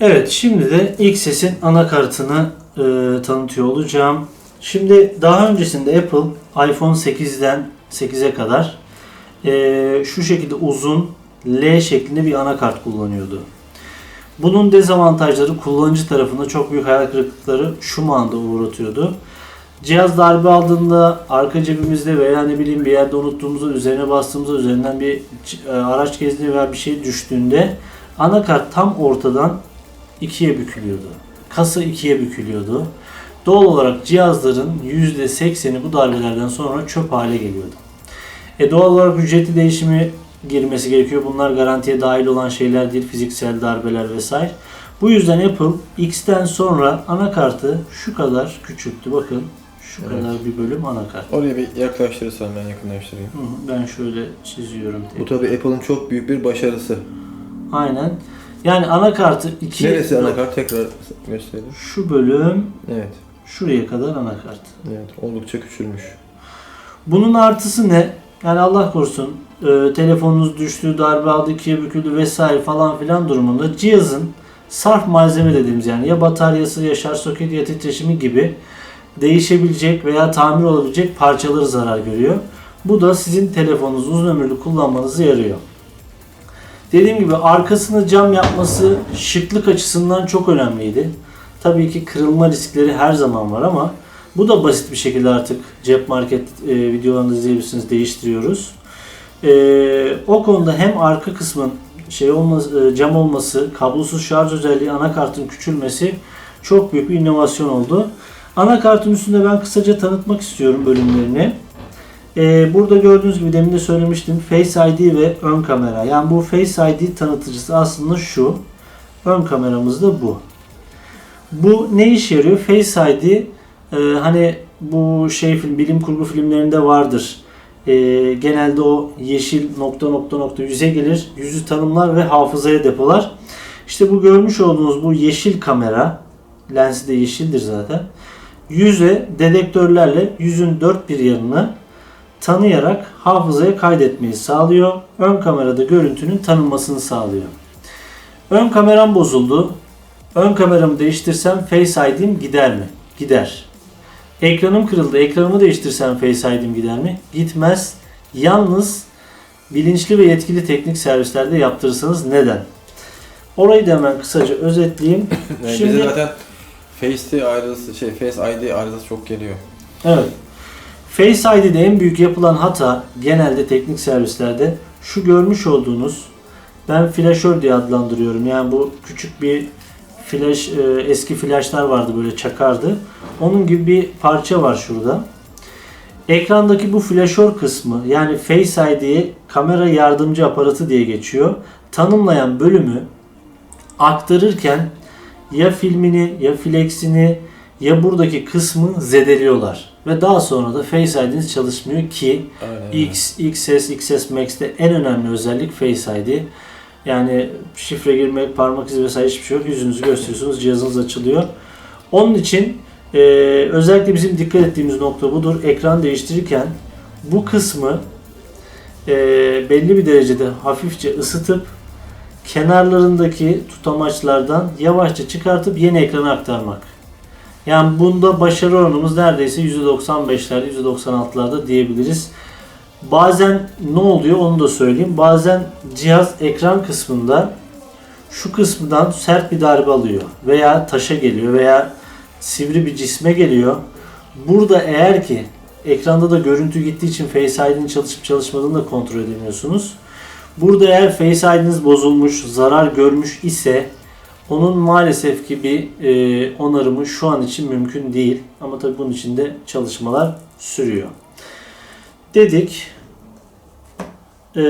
Evet şimdi de XS'in anakartını e, tanıtıyor olacağım. Şimdi daha öncesinde Apple iPhone 8'den 8'e kadar e, şu şekilde uzun L şeklinde bir anakart kullanıyordu. Bunun dezavantajları kullanıcı tarafında çok büyük hayal kırıklıkları şu anda uğratıyordu. Cihaz darbe aldığında arka cebimizde veya ne bileyim bir yerde unuttuğumuzda üzerine bastığımızda üzerinden bir e, araç gezdiği veya bir şey düştüğünde anakart tam ortadan ikiye bükülüyordu. Kasa ikiye bükülüyordu. Doğal olarak cihazların %80'i bu darbelerden sonra çöp hale geliyordu. E doğal olarak ücretli değişimi girmesi gerekiyor. Bunlar garantiye dahil olan şeyler değil. Fiziksel darbeler vesaire. Bu yüzden Apple X'ten sonra anakartı şu kadar küçülttü. Bakın şu Evet. kadar bir bölüm anakart. Oraya bir yaklaştırırsan ben yakınlaştırayım. Hı, Ben şöyle çiziyorum. Bu tabi Apple'ın çok büyük bir başarısı. Aynen. Yani anakartı iki Neresi anakart tekrar gösterelim. Şu bölüm Evet. şuraya kadar anakart. Evet. Oldukça küçülmüş. Bunun artısı ne? Yani Allah korusun e, telefonunuz düştü, darbe aldı, ikiye büküldü vesaire falan filan durumunda cihazın sarf malzeme dediğimiz yani ya bataryası ya şarj soketi ya titreşimi gibi değişebilecek veya tamir olabilecek parçaları zarar görüyor. Bu da sizin telefonunuzu uzun ömürlü kullanmanızı yarıyor. Dediğim gibi arkasını cam yapması şıklık açısından çok önemliydi. Tabii ki kırılma riskleri her zaman var ama bu da basit bir şekilde artık cep market e, videolarını izleyebilirsiniz değiştiriyoruz. E, o konuda hem arka kısmın şey olması, e, cam olması, kablosuz şarj özelliği, anakartın küçülmesi çok büyük bir inovasyon oldu. Anakartın üstünde ben kısaca tanıtmak istiyorum bölümlerini. E, burada gördüğünüz gibi demin de söylemiştim Face ID ve ön kamera. Yani bu Face ID tanıtıcısı aslında şu. Ön kameramız da bu. Bu ne işe yarıyor? Face ID e, hani bu şey film bilim kurgu filmlerinde vardır. E, genelde o yeşil nokta nokta nokta yüze gelir. Yüzü tanımlar ve hafızaya depolar. İşte bu görmüş olduğunuz bu yeşil kamera lensi de yeşildir zaten. Yüze dedektörlerle yüzün dört bir yanını tanıyarak hafızaya kaydetmeyi sağlıyor. Ön kamerada görüntünün tanınmasını sağlıyor. Ön kameram bozuldu. Ön kameramı değiştirsem Face ID'm gider mi? Gider. Ekranım kırıldı. Ekranımı değiştirsem Face ID'm gider mi? Gitmez. Yalnız bilinçli ve yetkili teknik servislerde yaptırırsanız neden? Orayı da hemen kısaca özetleyeyim. Şimdi- bize zaten Face arızası, şey Face ID arızası çok geliyor. Evet. Face ID'de en büyük yapılan hata genelde teknik servislerde şu görmüş olduğunuz ben flaşör diye adlandırıyorum. Yani bu küçük bir flash e, eski flashlar vardı böyle çakardı. Onun gibi bir parça var şurada. Ekrandaki bu flaşör kısmı yani Face ID'ye kamera yardımcı aparatı diye geçiyor. Tanımlayan bölümü aktarırken ya filmini ya flexini ya buradaki kısmı zedeliyorlar. Ve daha sonra da Face ID'niz çalışmıyor ki Aynen. X, XS, XS Max'te en önemli özellik Face ID. Yani şifre girmek, parmak izi vesaire hiçbir şey yok. Yüzünüzü gösteriyorsunuz, cihazınız açılıyor. Onun için e, özellikle bizim dikkat ettiğimiz nokta budur. Ekran değiştirirken bu kısmı e, belli bir derecede hafifçe ısıtıp kenarlarındaki tutamaçlardan yavaşça çıkartıp yeni ekrana aktarmak. Yani bunda başarı oranımız neredeyse %95'lerde, %96'larda diyebiliriz. Bazen ne oluyor onu da söyleyeyim. Bazen cihaz ekran kısmında şu kısmından sert bir darbe alıyor veya taşa geliyor veya sivri bir cisme geliyor. Burada eğer ki ekranda da görüntü gittiği için Face ID'nin çalışıp çalışmadığını da kontrol edemiyorsunuz. Burada eğer Face ID'niz bozulmuş, zarar görmüş ise onun maalesef ki bir e, onarımı şu an için mümkün değil. Ama tabii bunun için de çalışmalar sürüyor. Dedik. E,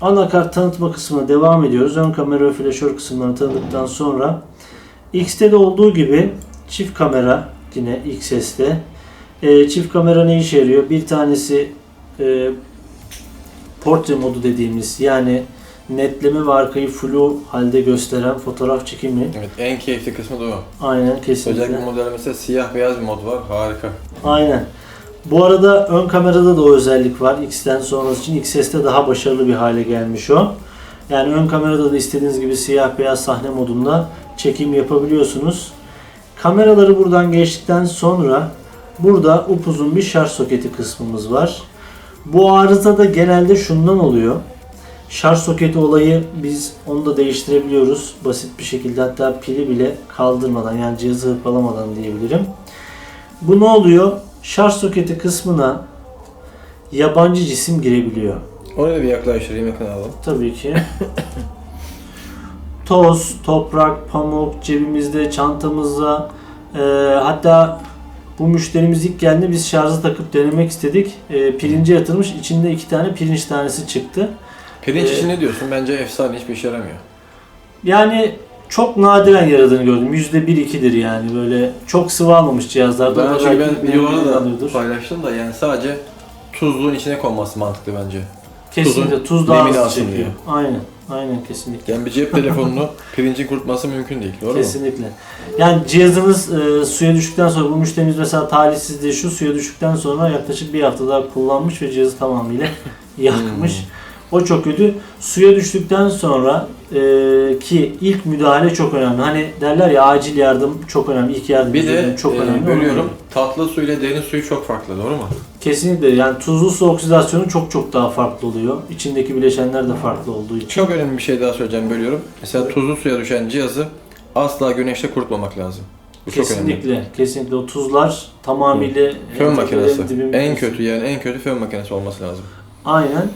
anakart tanıtma kısmına devam ediyoruz. Ön kamera ve flaşör kısımlarını tanıdıktan sonra X'te de olduğu gibi çift kamera yine XS'te. E, çift kamera ne işe yarıyor? Bir tanesi e, portre modu dediğimiz yani netleme ve arkayı flu halde gösteren fotoğraf çekimi. Evet en keyifli kısmı da o. Aynen kesinlikle. Özellikle modelde mesela siyah beyaz bir mod var. Harika. Aynen. Bu arada ön kamerada da o özellik var. X'ten sonrası için XS'te daha başarılı bir hale gelmiş o. Yani ön kamerada da istediğiniz gibi siyah beyaz sahne modunda çekim yapabiliyorsunuz. Kameraları buradan geçtikten sonra burada upuzun bir şarj soketi kısmımız var. Bu arıza da genelde şundan oluyor. Şarj soketi olayı biz onu da değiştirebiliyoruz. Basit bir şekilde hatta pili bile kaldırmadan yani cihazı hırpalamadan diyebilirim. Bu ne oluyor? Şarj soketi kısmına yabancı cisim girebiliyor. Oraya bir yaklaştırayım yakın alalım. Tabii ki. Toz, toprak, pamuk cebimizde, çantamızda. Ee, hatta bu müşterimiz ilk geldi biz şarjı takıp denemek istedik. Ee, pirince yatırmış içinde iki tane pirinç tanesi çıktı. Pirinç Ee, için ne diyorsun? Bence efsane hiçbir işe yaramıyor. Yani çok nadiren yaradığını gördüm. Yüzde bir ikidir yani böyle çok sıvı almamış cihazlarda. Ben bir videolarda ömrünü da alıyordur. paylaştım da yani sadece tuzluğun içine konması mantıklı bence. Kesinlikle tuz daha nemini alsın çekiyor. diye. Aynen. Aynen kesinlikle. Yani bir cep telefonunu pirincin kurutması mümkün değil. Doğru mu? Kesinlikle. Yani cihazınız e, suya düştükten sonra bu müşterimiz mesela talihsizliği şu suya düştükten sonra yaklaşık bir hafta daha kullanmış ve cihazı tamamıyla yakmış. O çok kötü. Suya düştükten sonra e, ki ilk müdahale çok önemli. Hani derler ya acil yardım çok önemli. İlk yardım Bir de çok e, önemli. bölüyorum. Tatlı su ile derin suyu çok farklı. Doğru mu? Kesinlikle yani tuzlu su oksidasyonu çok çok daha farklı oluyor. İçindeki bileşenler de farklı olduğu için. Çok önemli bir şey daha söyleyeceğim. Bölüyorum. Mesela tuzlu suya düşen cihazı asla güneşte kurutmamak lazım. Bu çok önemli. Kesinlikle, kesinlikle o tuzlar tamamıyla Fön makinesi. En kötü yani en kötü fön makinesi olması lazım. Aynen.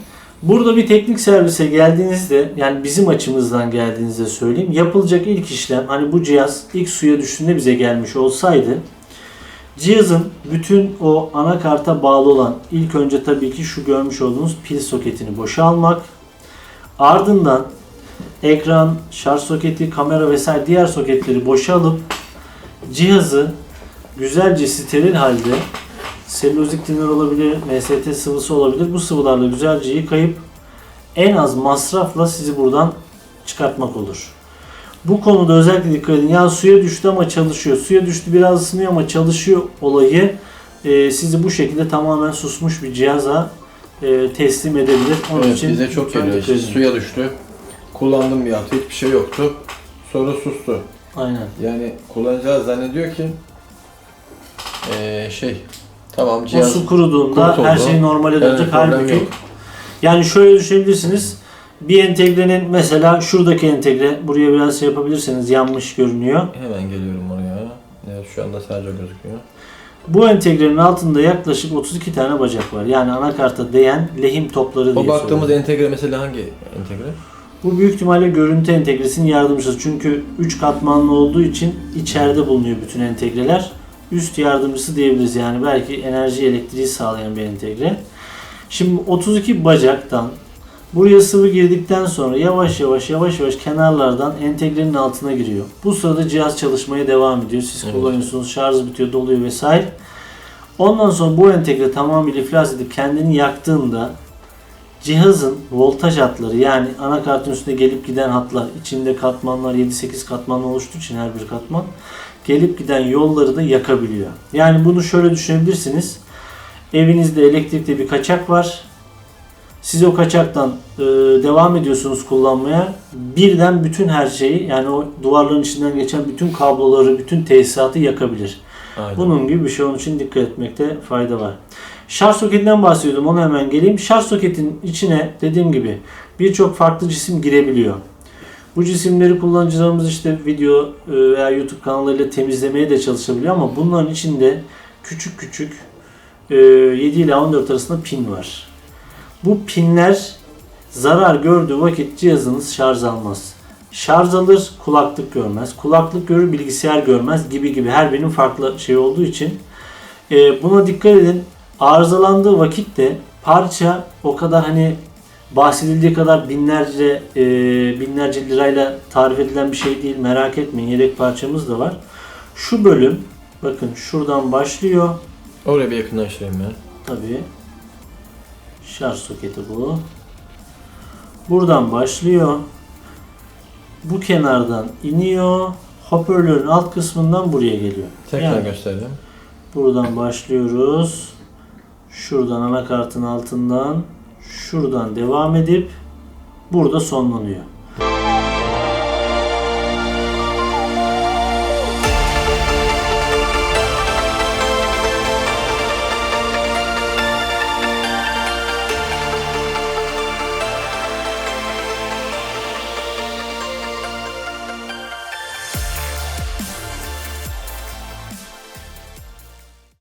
Burada bir teknik servise geldiğinizde yani bizim açımızdan geldiğinizde söyleyeyim yapılacak ilk işlem hani bu cihaz ilk suya düştüğünde bize gelmiş olsaydı cihazın bütün o anakarta bağlı olan ilk önce tabii ki şu görmüş olduğunuz pil soketini boşa almak ardından ekran, şarj soketi, kamera vesaire diğer soketleri boşa alıp cihazı güzelce steril halde selülozik tiner olabilir, MST sıvısı olabilir. Bu sıvılarla güzelce yıkayıp en az masrafla sizi buradan çıkartmak olur. Bu konuda özellikle dikkat edin. Yani suya düştü ama çalışıyor. Suya düştü biraz ısınıyor ama çalışıyor olayı e, sizi bu şekilde tamamen susmuş bir cihaza e, teslim edebilir. Onun Evet, için bize çok geliyor. İşte suya düştü. Kullandım bir hafta hiçbir şey yoktu. Sonra sustu. Aynen. Yani kullanıcılar zannediyor ki eee şey tamam O cihaz su kuruduğunda her şey normale dönecek. Evet, Halbuki yok. yani şöyle düşünebilirsiniz. Bir entegrenin mesela şuradaki entegre buraya biraz şey yapabilirseniz yanmış görünüyor. Hemen geliyorum oraya. Evet şu anda sadece gözüküyor. Bu entegrenin altında yaklaşık 32 tane bacak var. Yani anakarta değen lehim topları diye O baktığımız söylüyorum. entegre mesela hangi entegre? Bu büyük ihtimalle görüntü entegresinin yardımcısı. Çünkü 3 katmanlı olduğu için içeride bulunuyor bütün entegreler. Üst yardımcısı diyebiliriz yani belki enerji elektriği sağlayan bir entegre. Şimdi 32 bacaktan buraya sıvı girdikten sonra yavaş yavaş yavaş yavaş kenarlardan entegrenin altına giriyor. Bu sırada cihaz çalışmaya devam ediyor. Siz Evet. kullanıyorsunuz, şarj bitiyor, doluyor vesaire. Ondan sonra bu entegre tamamıyla iflas edip kendini yaktığında cihazın voltaj hatları yani anakartın üstünde gelip giden hatlar içinde katmanlar 7-8 katmanla oluştuğu için her bir katman gelip giden yolları da yakabiliyor. Yani bunu şöyle düşünebilirsiniz. Evinizde elektrikli bir kaçak var. Siz o kaçaktan e, devam ediyorsunuz kullanmaya. Birden bütün her şeyi yani o duvarların içinden geçen bütün kabloları, bütün tesisatı yakabilir. Aynen. Bunun gibi bir şey onun için dikkat etmekte fayda var. Şarj soketinden bahsediyordum ona hemen geleyim. Şarj soketin içine dediğim gibi birçok farklı cisim girebiliyor. Bu cisimleri kullanıcılarımız işte video e, veya YouTube kanallarıyla temizlemeye de çalışabiliyor ama bunların içinde küçük küçük e, 7 ile 14 arasında pin var. Bu pinler zarar gördüğü vakit cihazınız şarj almaz. Şarj alır, kulaklık görmez. Kulaklık görür, bilgisayar görmez gibi gibi her birinin farklı şey olduğu için e, buna dikkat edin. Arızalandığı vakitte parça o kadar hani bahsedildiği kadar binlerce e, binlerce lirayla tarif edilen bir şey değil. Merak etmeyin. Yedek parçamız da var. Şu bölüm bakın şuradan başlıyor. Oraya bir yakınlaştırayım ben. Tabii. Şarj soketi bu. Buradan başlıyor. Bu kenardan iniyor. Hoparlörün alt kısmından buraya geliyor. Tekrar Yani göstereyim. buradan başlıyoruz. Şuradan anakartın altından şuradan devam edip burada sonlanıyor.